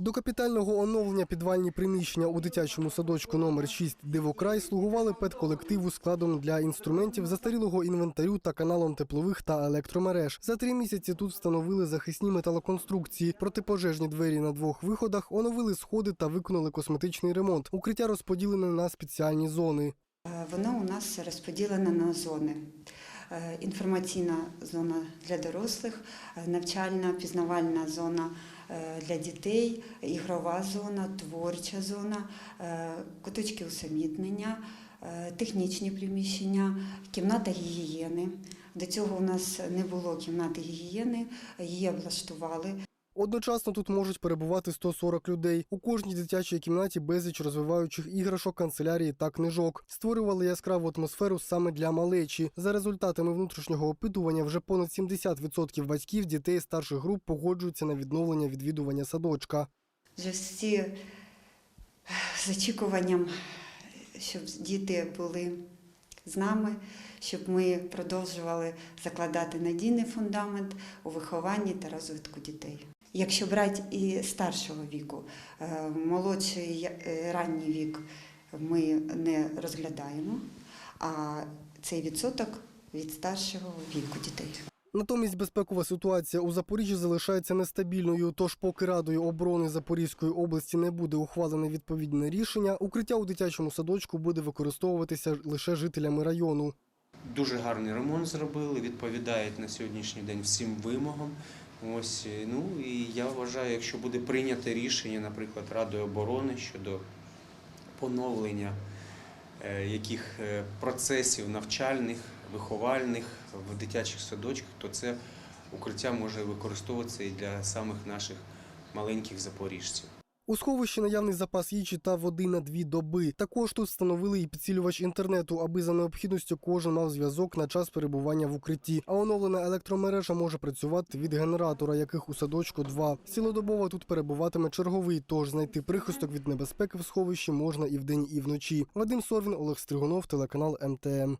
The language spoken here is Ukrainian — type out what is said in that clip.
До капітального оновлення підвальні приміщення у дитячому садочку номер 6 Дивокрай слугували педколективу складом для інструментів застарілого інвентарю та каналом теплових та електромереж. За три місяці тут встановили захисні металоконструкції, протипожежні двері на двох виходах, оновили сходи та виконали косметичний ремонт. Укриття розподілене на спеціальні зони. Е, Воно у нас розподілено на зони. Е, Інформаційна зона для дорослих, е, навчальна пізнавальна зона е, для дітей, ігрова зона, творча зона, куточки усамітнення, технічні приміщення, кімната гігієни. До цього у нас не було кімнати гігієни, її облаштували. Одночасно тут можуть перебувати 140 людей. У кожній дитячій кімнаті безліч розвиваючих іграшок, канцелярії та книжок. Створювали яскраву атмосферу саме для малечі. За результатами внутрішнього опитування вже понад 70% батьків дітей старших груп погоджуються на відновлення відвідування садочка. Вже всі е, з очікуванням, щоб діти були з нами, щоб ми продовжували закладати надійний фундамент у вихованні та розвитку дітей. Якщо брати і старшого віку, е, молодший е, ранній вік ми не розглядаємо, а цей відсоток від старшого віку дітей. Натомість безпекова ситуація у Запоріжжі залишається нестабільною. Тож, поки Радою оборони Запорізької області не буде ухвалене відповідне рішення, укриття у дитячому садочку буде використовуватися лише жителями району. Дуже гарний ремонт зробили, відповідають на сьогоднішній день всім вимогам. Ось е, ну і я вважаю, якщо буде прийнято рішення, наприклад, Радою оборони щодо поновлення е, яких е, процесів навчальних, виховальних в дитячих садочках, то це укриття може використовуватися і для самих наших маленьких запоріжців. У сховищі наявний запас їжі та води на дві доби. Також тут встановили і підсилювач інтернету, аби за необхідністю кожен мав зв'язок на час перебування в укритті. А оновлена електромережа може працювати від генератора, яких у садочку два. Цілодобово тут перебуватиме черговий, тож знайти прихисток від небезпеки в сховищі можна і вдень, і вночі. Вадим Сорвін, Олег Стригунов, телеканал МТМ.